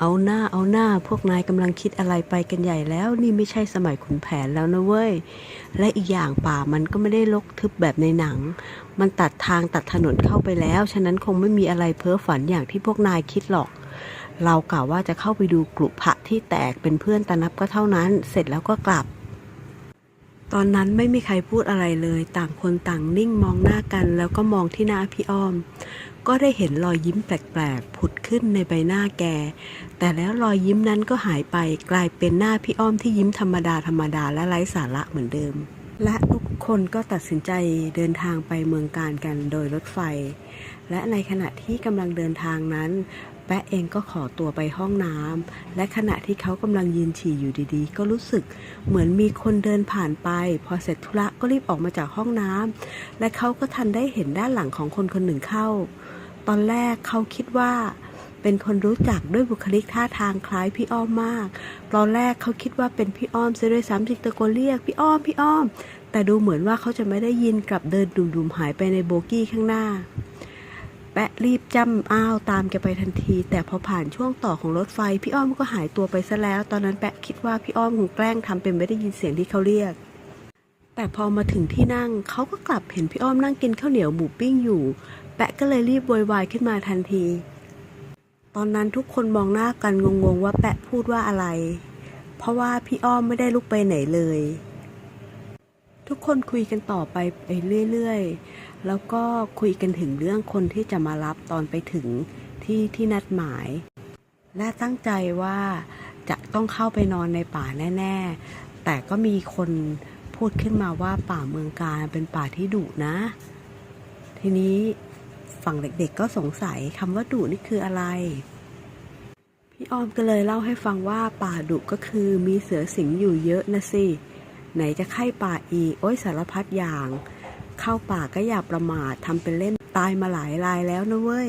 เอาหน้าเอาหน้าพวกนายกำลังคิดอะไรไปกันใหญ่แล้ว นี่ไม่ใช่สมัยขุนแผนแล้วนะเว้ย และอีกอย่างป่ามันก็ไม่ได้ลกทึบแบบในหนัง มันตัดทางตัดถนนเข้าไปแล้ว ฉะนั้นคงไม่มีอะไรเพ้อฝันอย่างที่พวกนายคิดหรอก เรากล่าวว่าจะเข้าไปดูกลุ่มพระที่แตกเป็นเพื่อนตานับก็เท่านั้น เสร็จแล้วก็กลับ ตอนนั้นไม่มีใครพูดอะไรเลย ต่างคนต่างนิ่งมองหน้ากัน แล้วก็มองที่หน้าพี่อ้อม ก็ได้เห็นรอยยิ้มแปลกๆ ผุดขึ้นในใบหน้าแก แต่แล้วรอยยิ้มนั้นก็หายไป กลายเป็นหน้าพี่อ้อมที่ยิ้มธรรมดาธรรมดาและไร้สาระเหมือนเดิม และทุก คนก็ตัดสินใจเดินทางไปเมืองการกันโดยรถไฟ และในขณะที่กำลังเดินทางนั้น แปะเองก็ขอตัวไปห้องน้ำและขณะที่เขากำลังยืนฉี่อยู่ดีๆ ก็รู้สึกเหมือนมีคนเดินผ่านไป พอเสร็จธุระก็รีบออกมาจากห้องน้ำและเขาก็ทันได้เห็นด้านหลังของคนคนหนึ่งเข้า ตอนแรกเขาคิดว่า เป็นคนรู้จักด้วยบุคลิกท่าทางคล้ายพี่อ้อมมาก ตอนแรกเขาคิดว่าเป็นพี่อ้อมซะด้วยซ้ำจึงตะโกนเรียกพี่อ้อมพี่อ้อม แต่ดูเหมือนว่าเขาจะไม่ได้ยินกลับเดินดุมๆหายไปในโบกี้ข้างหน้า แปะรีบจำอ้าวตามแกไปทันที แต่พอผ่านช่วงต่อของรถไฟ พี่อ้อมก็หายตัวไปซะแล้ว ตอนนั้นแปะคิดว่าพี่อ้อมคงแกล้งทำเป็นไม่ได้ยินเสียงที่เขาเรียกแต่พอมาถึงที่นั่งเขาก็กลับเห็นพี่อ้อมนั่งกินข้าวเหนียวหมูปิ้งอยู่ แปะก็เลยรีบโวยวายขึ้นมาทันที ตอนนั้นทุกคนมองหน้ากันงงๆว่าแปะพูดว่าอะไร เพราะว่าพี่อ้อมไม่ได้ลุกไปไหนเลย ทุกคนคุยกันต่อไปไปเรื่อยๆ แล้วก็คุยกันถึงเรื่องคนที่จะมารับตอนไปถึงที่ที่นัดหมาย และตั้งใจว่าจะต้องเข้าไปนอนในป่าแน่ ๆ แต่ก็มีคนพูดขึ้นมาว่าป่าเมืองการเป็นป่าที่ดุนะ ทีนี้ ฝั่งเด็กๆ ก็สงสัยคำว่าดุนี่คืออะไร พี่ออมก็เลยเล่าให้ฟังว่าป่าดุก็คือมีเสือสิงอยู่เยอะนะสิ ไหนจะไข้ป่าอีโอ้ยสารพัดอย่าง เข้าป่าก็อย่าประมาททำเป็นเล่นตายมาหลายรายแล้วนะเว้ย